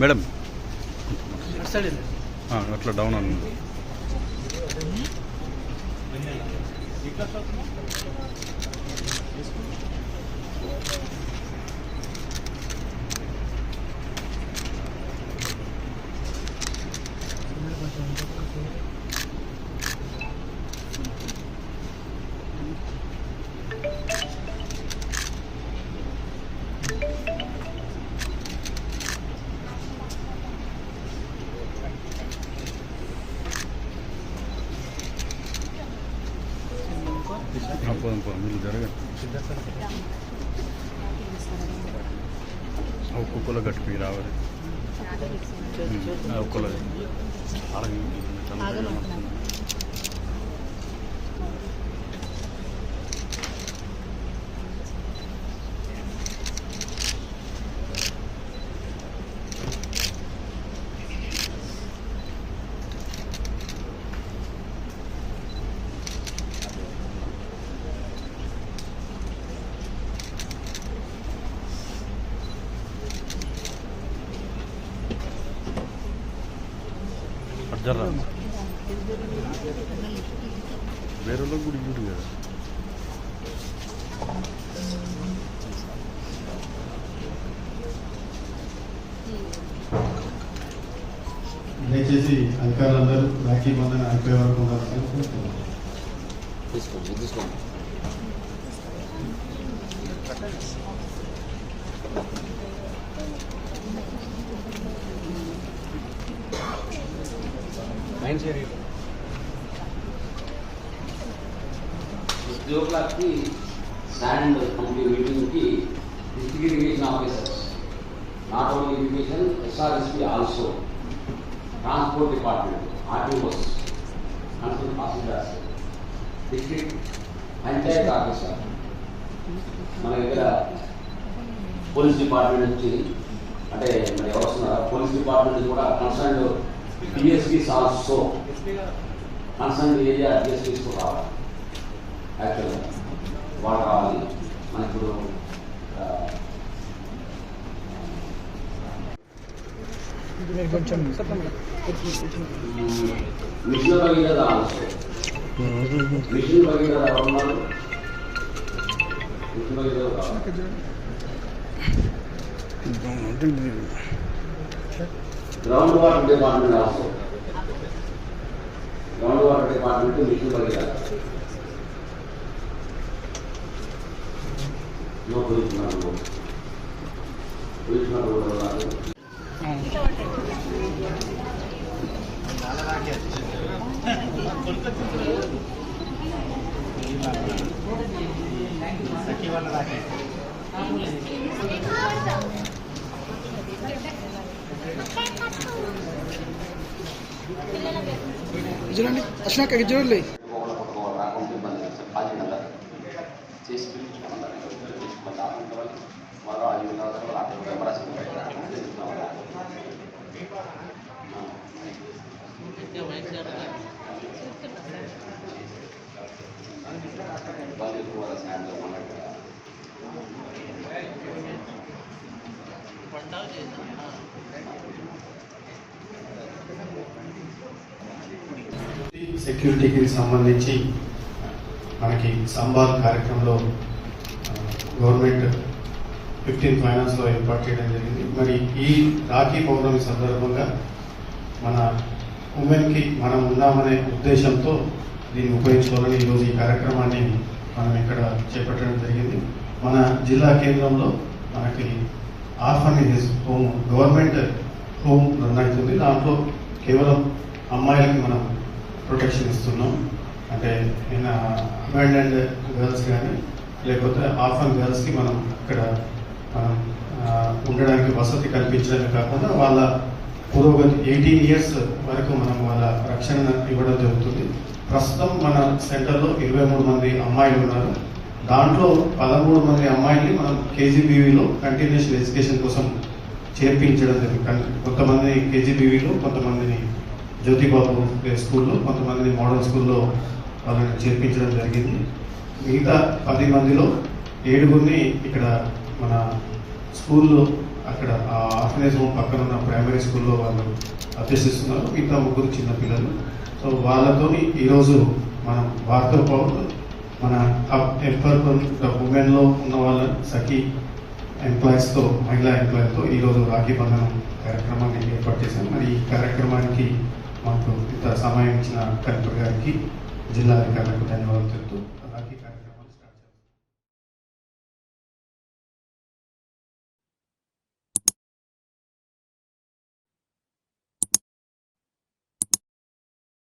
Madam. అట్లా down అని ఇట్లా పోదాం పోదాం. మీరు జరగండి. ఒక్కొక్కలో గట్టిపోయి రావాలి ఒక్కొక్కలో ఆడగి అర్జర్రా వేరే కూడా ఇవ్వడు కదా. దయచేసి అధికారులందరూ రాఖీ బంధన అయిపోయే వరకు ఉండాలని. తీసుకోండి. తీసుకోండి ఉద్యోగులకి స్టాండ్ కంపెనీ మీటింగ్కి district irrigation officers. Not only irrigation SRSP also transport department RTOs consult passengers district panchayat officer. మన దగ్గర పోలీస్ డిపార్ట్మెంట్ నుంచి అంటే మరి ఎవరు వస్తున్నారా పోలీస్ డిపార్ట్మెంట్ నుంచి కూడా concern PSPs also concern area DSPs కూడా రావాలి యాక్చువల్గా వాళ్ళు రావాలి మనకి ఇప్పుడు ఆ, ఇది మీరు కొంచెం చెప్పండి mission Bhagiratha also mission Bhagiratha ఎవరు ఉన్నారు మిషన్ భగీరథ రావాలి. అంటే ఇది ground water department also ground water department mission Bhagiratha no position position కూడా ఉన్నారు ఇది చూడండి అశ్వాక చూడండి ఒకళ్ళ పట్టుకోవాలి సెక్యూరిటీకి సంబంధించి మనకి సంబాద్ కార్యక్రమంలో గవర్నమెంట్ ఫిఫ్టీన్ ఫైనాన్స్లో ఏర్పాటు చేయడం జరిగింది. మరి ఈ రాఖీ పౌర్ణమి సందర్భంగా మన ఉమెన్కి మనం ఉన్నామనే ఉద్దేశంతో దీన్ని ఉపయోగించుకోవాలని ఈరోజు ఈ కార్యక్రమాన్ని మనం ఇక్కడ చేపట్టడం జరిగింది. మన జిల్లా కేంద్రంలో మనకి orphanages home government home run అవుతుంది. దాంట్లో కేవలం అమ్మాయిలకి మనం ప్రొటెక్షన్ ఇస్తున్నాం. అంటే అబాండెండ్ గర్ల్స్ కానీ లేకపోతే ఆఫన్ గర్ల్స్కి మనం ఇక్కడ మనం ఉండడానికి వసతి కల్పించడమే కాకుండా వాళ్ళ పురోగతి ఎయిటీన్ ఇయర్స్ వరకు మనం వాళ్ళ రక్షణ ఇవ్వడం జరుగుతుంది. ప్రస్తుతం మన సెంటర్లో ఇరవై మూడు మంది అమ్మాయిలు ఉన్నారు. దాంట్లో పదమూడు మంది అమ్మాయిల్ని మనం కేజీబీవీలో కంటిన్యూషన్ ఎడ్యుకేషన్ కోసం చేర్పించడం జరిగింది. కొంతమంది కేజీబీవీలో కొంతమందిని జ్యోతిబాబు స్కూల్లో కొంతమందిని మోడల్ స్కూల్లో వాళ్ళని చేర్పించడం జరిగింది. మిగతా పది మందిలో ఏడుగురిని ఇక్కడ మన స్కూల్లో అక్కడ ఆ ఆర్ఫనేజ్ హోమ్ పక్కన ఉన్న ప్రైమరీ స్కూల్లో వాళ్ళు అభ్యసిస్తున్నారు. మిగతా ముగ్గురు చిన్న పిల్లలు. సో వాళ్ళతో ఈరోజు మనం వారితో పాటు మన ఎంపవర్మెంట్ ఉమెన్లో ఉన్న వాళ్ళ సఖీ ఎంప్లాయీస్తో మహిళా ఎంప్లాయీతో ఈరోజు రాఖీ బంధనం కార్యక్రమాన్ని ఏర్పాటు చేశాం మరి ఈ కార్యక్రమానికి మాకు సమయం ఇచ్చిన కలెక్టర్ గారికి జిల్లా అధికారులకు ధన్యవాదాలు చెప్తూ